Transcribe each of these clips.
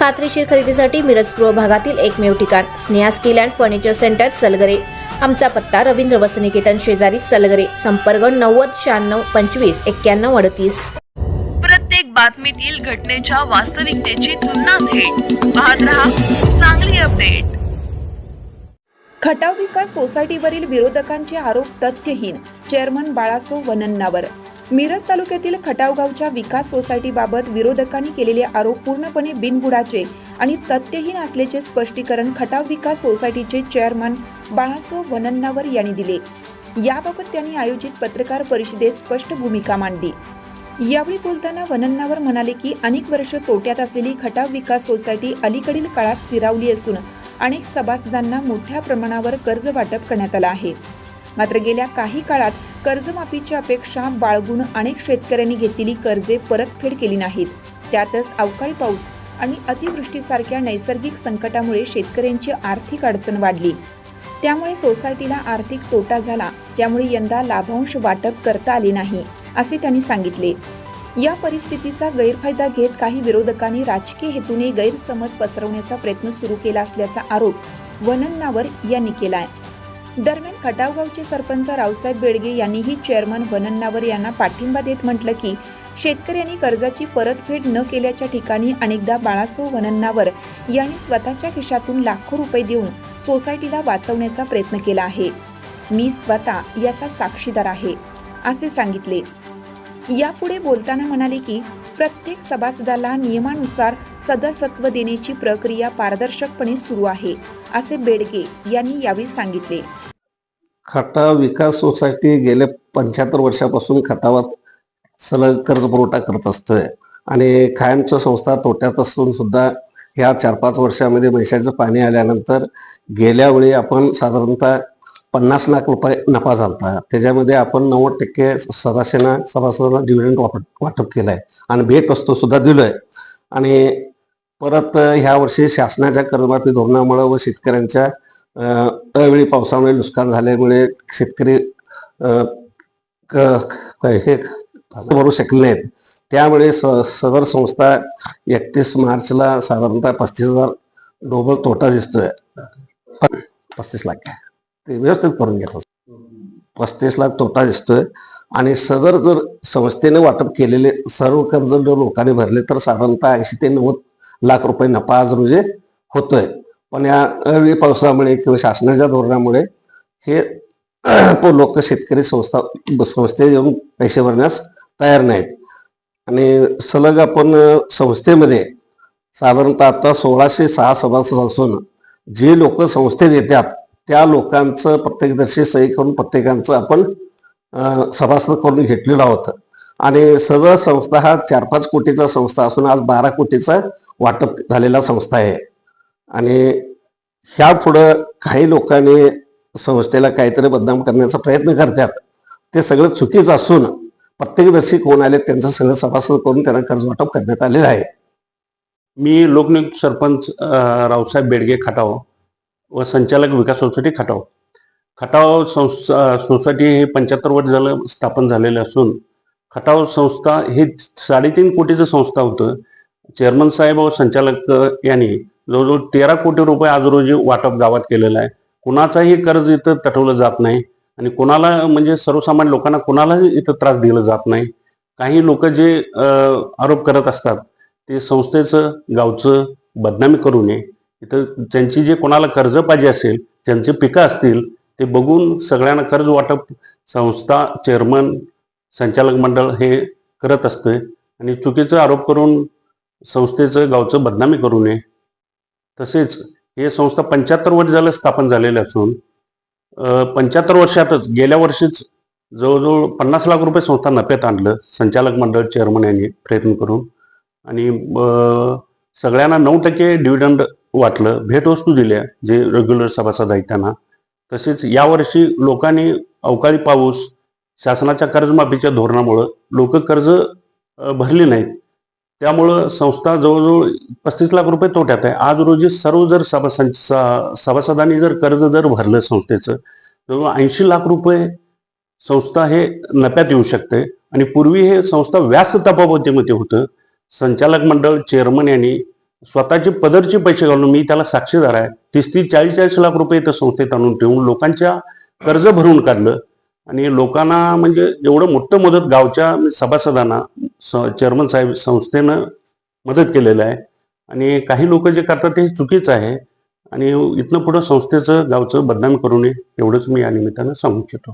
खात्रीशीर खरेदीसाठी मिरज पूर्व भागातील एकमेव ठिकाण Sneha steel and furniture centre Salgare. आमचा पत्ता रवींद्र वसनिकेतन शेजारी सलगरे संपर्क नव्वद शहाण्णव पंचवीस एक्क्याण्णव अडतीस. प्रत्येक बातमीतील घटनेच्या वास्तविकतेची तुलना थेट. पाहत रहा चांगली अपडेट. खटाव विकास सोसायटीवरील विरोधकांचे आरोप तथ्यहीन. चेअरमन बाळासो वनन्नावर. मिरज तालुक्यातील खटावगावच्या विकास सोसायटीबाबत विरोधकांनी केलेले आरोप पूर्णपणे बिनबुडाचे आणि तथ्यहीन असल्याचे स्पष्टीकरण खटाव विकास सोसायटीचे चेअरमन बाळासो वनन्नावर यांनी दिले. याबाबत त्यांनी आयोजित पत्रकार परिषदेत स्पष्ट भूमिका मांडली. यावेळी बोलताना वनन्नावर म्हणाले की अनेक वर्ष तोट्यात असलेली खटाव विकास सोसायटी अलीकडील काळात स्थिरावली असून अनेक सभासदांना मोठ्या प्रमाणावर कर्ज वाटप करण्यात आलं आहे. मात्र गेल्या काही काळात कर्जमाफीची अपेक्षा बाळगून अनेक शेतकऱ्यांनी घेतलेली कर्जे परतफेड केली नाहीत. त्यातच अवकाळी पाऊस आणि अतिवृष्टीसारख्या नैसर्गिक संकटामुळे शेतकऱ्यांची आर्थिक अडचण वाढली. त्यामुळे सोसायटीला आर्थिक तोटा झाला त्यामुळे यंदा लाभांश वाटप करता आले नाही असे त्यांनी सांगितले. या परिस्थितीचा गैरफायदा घेत काही विरोधकांनी राजकीय हेतूने गैरसमज पसरवण्याचा प्रयत्न सुरू केला असल्याचा आरोप वनन्नावर यांनी केलाय. दरम्यान खटावगावचे सरपंच रावसाहेब बेडगे यांनीही चेअरमन वनन्नावर यांना पाठिंबा देत म्हटलं की शेतकऱ्यांनी कर्जाची परतफेड न केल्याच्या ठिकाणी अनेकदा बाळासो वनन्नावर यांनी स्वतःच्या खिशातून लाखो रुपये देऊन सोसायटीला वाचवण्याचा प्रयत्न केला आहे. मी स्वतः याचा साक्षीदार आहे असे सांगितले. यापुढे बोलताना म्हणाले की प्रत्येक सभासदाला नियमानुसार सदस्यत्व देण्याची प्रक्रिया पारदर्शकपणे सुरू आहे असे बेडगे यांनी यावेळी सांगितले. खटाव विकास सोसायटी गेल्या पंच्याहत्तर वर्षापासून खटावात सलग कर्ज पुरवठा करत असतोय. आणि कायमचं संस्था तोट्यात असून सुद्धा ह्या चार पाच वर्षामध्ये पैशाचं पाणी आल्यानंतर गेल्या वेळी आपण साधारणतः पन्नास लाख रुपये नफा झाला त्याच्यामध्ये आपण नव्वद टक्के सदस्यांना सभासदांना डिव्हिडंड वाटप वाटप केलाय. आणि भेट वस्तू सुद्धा दिलोय. आणि परत ह्या वर्षी शासनाच्या कर्जमाफी धोरणामुळे व शेतकऱ्यांच्या अं, अवेळी पावसामुळे नुकसान झाल्यामुळे शेतकरी क- हे भरू शकले नाहीत. त्यामुळे स सदर संस्था एकतीस मार्चला साधारणतः पस्तीस हजार डोबल तोटा दिसतोय. पस्तीस लाख आहे. ते व्यवस्थित करून घेतो पस्तीस लाख तोटा दिसतोय. आणि सदर जर संस्थेने वाटप केलेले सर्व कर्ज जर लोकांनी भरले तर साधारणतः ऐंशी ते नव्वद लाख रुपये नफा आज रोजी होतोय. पण या अवेळी पावसामुळे किंवा शासनाच्या धोरणामुळे हे लोक शेतकरी संस्था संस्थेत येऊन पैसे भरण्यास तयार नाहीत. आणि सलग आपण संस्थेमध्ये साधारणतः आता सोळाशे सहा सभासद असून जे लोक संस्थेत येतात त्या लोकांचं प्रत्येकदर्शी सही करून प्रत्येकांचं आपण सभासद करून घेतलेलो आहोत आणि सदर संस्था हा चार पाच कोटीचा संस्था असून आज बारा कोटीचा वाटप झालेला संस्था आहे. आणि ह्या पुढं काही लोकांनी संस्थेला काहीतरी बदनाम करण्याचा प्रयत्न करतात. ते सगळं चुकीचं असून प्रत्येक प्रत्येकदर्शी कोण आले त्यांचं सगळं सभासद करून त्यांना कर्ज वाटप करण्यात आलेलं आहे. मी लोकनियुक्त सरपंच रावसाहेब बेडगे खटाव व संचालक विकास सोसायटी खटाव. खटाव संस सोसायटी हे पंच्याहत्तर वर्ष झालं स्थापन झालेलं असून खटाव संस्था हे साडेतीन कोटीचं संस्था होतं. चेअरमन साहेब व संचालक यांनी जवळजवळ तेरा कोटी रुपये आज रोजी वाटप गावात केलेलं आहे. कुणाचाही कर्ज इथं तटवलं जात नाही आणि कोणाला म्हणजे सर्वसामान्य लोकांना कोणालाही इथं त्रास दिला जात नाही. काही लोक जे आरोप करत असतात ते संस्थेचं गावचं बदनामी करू नये. इथं त्यांची जे कोणाला कर्ज पाहिजे असेल ज्यांचे पिकं असतील ते बघून सगळ्यांना कर्ज वाटप संस्था चेअरमन संचालक मंडळ हे करत असते आणि चुकीचं आरोप करून संस्थेचं गावचं बदनामी करू नये. तसेच हे संस्था पंच्याहत्तर वर्ष झालं स्थापन झालेलं असून पंच्याहत्तर वर्षातच गेल्या वर्षीच जवळजवळ पन्नास लाख रुपये संस्था नफ्यात आणलं संचालक मंडळ चेअरमन यांनी प्रयत्न करून. आणि सगळ्यांना नऊ टक्के डिव्हिडंड वाटलं भेटवस्तू दिल्या जे रेग्युलर सभासद आहेत त्यांना. तसेच यावर्षी लोकांनी अवकाळी पाऊस शासनाच्या कर्जमाफीच्या धोरणामुळं लोक कर्ज भरले भरली नाहीत. त्यामुळं संस्था जवळजवळ पस्तीस लाख रुपये तोट्यात आहे. आज रोजी सर्व जर सभासद सभासदांनी जर कर्ज जर भरलं संस्थेचं तर ऐंशी लाख रुपये संस्था हे नफ्यात येऊ शकते. आणि पूर्वी हे संस्था व्यास तपावतीमध्ये होतं. संचालक मंडळ चेअरमन यांनी स्वतःचे पदरचे पैसे घालून मी त्याला साक्षीदार आहे. तीस तीस चाळीस चाळीस लाख रुपये त्या संस्थेत आणून ठेवून लोकांच्या कर्ज भरून काढलं. आणि लोकांना म्हणजे एवढं मोठं मदत गावच्या सभासदांना चेअरमन साहेब संस्थेनं मदत केलेलं आहे. आणि काही लोक जे करतात ते चुकीचं आहे. आणि इथनं पुढं संस्थेचं गावचं बदनाम करू नये एवढंच मी या निमित्तानं सांगू इच्छितो.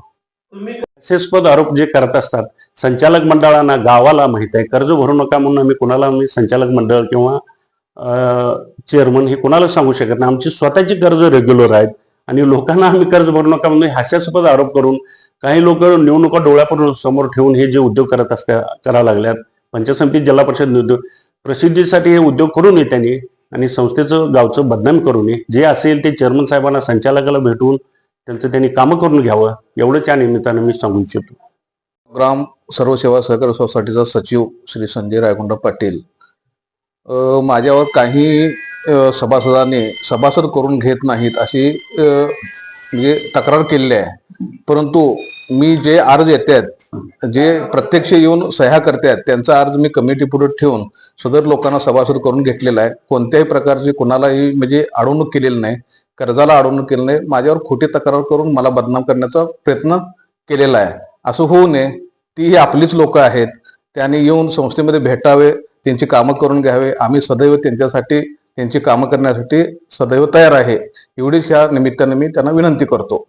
हास्यास्पद आरोप जे करत असतात संचालक मंडळांना गावाला माहीत आहे. कर्ज भरू नका म्हणून आम्ही कुणाला आम्ही संचालक मंडळ किंवा चेअरमन हे कुणाला सांगू शकत नाही. आमची स्वतःची कर्ज रेग्युलर आहेत. आणि लोकांना आम्ही कर्ज भरू नका म्हणून हास्यास्पद आरोप करून काही लोक निवडणुका डोळ्यापुढे समोर ठेवून हे जे उद्योग करत असत्या करायला लागल्यात. पंचायत समिती जिल्हा परिषद उद्योग प्रसिद्धीसाठी हे उद्योग करू नये त्यांनी आणि संस्थेचं गावचं बदनाम करू नये. जे असेल ते चेअरमन साहेबांना संचालकाला भेटून त्यांचं त्यांनी कामं करून घ्यावं. एवढंच या निमित्तानं मी सांगू इच्छितो. ग्राम सर्व सेवा सहकार सोसायटीचा सचिव श्री संजय रायकुंड पाटील. माझ्यावर काही सभासदाने सभासदांनी सभासद करून घेत नाहीत अशी म्हणजे तक्रार केलेली आहे. परंतु मी जे अर्ज येतात जे प्रत्यक्ष येऊन सह्या करतात त्यांचा अर्ज मी कमिटी पुढे ठेवून सदर लोकांना सभासद करून घेतलेला आहे. कोणत्याही प्रकारची कोणालाही म्हणजे अडवणूक केलेली नाही कर्जाला अडवणूक केली नाही. माझ्यावर खोटी तक्रार करून मला बदनाम करण्याचा प्रयत्न केलेला आहे. असं होऊ नये. ती ही आपलीच लोक आहेत. त्यांनी येऊन संस्थेमध्ये भेटावे त्यांची कामं करून घ्यावे. आम्ही सदैव त्यांच्यासाठी त्यांची कामं करण्यासाठी सदैव तयार आहे. एवढीच या निमित्ताने मी त्यांना विनंती करतो.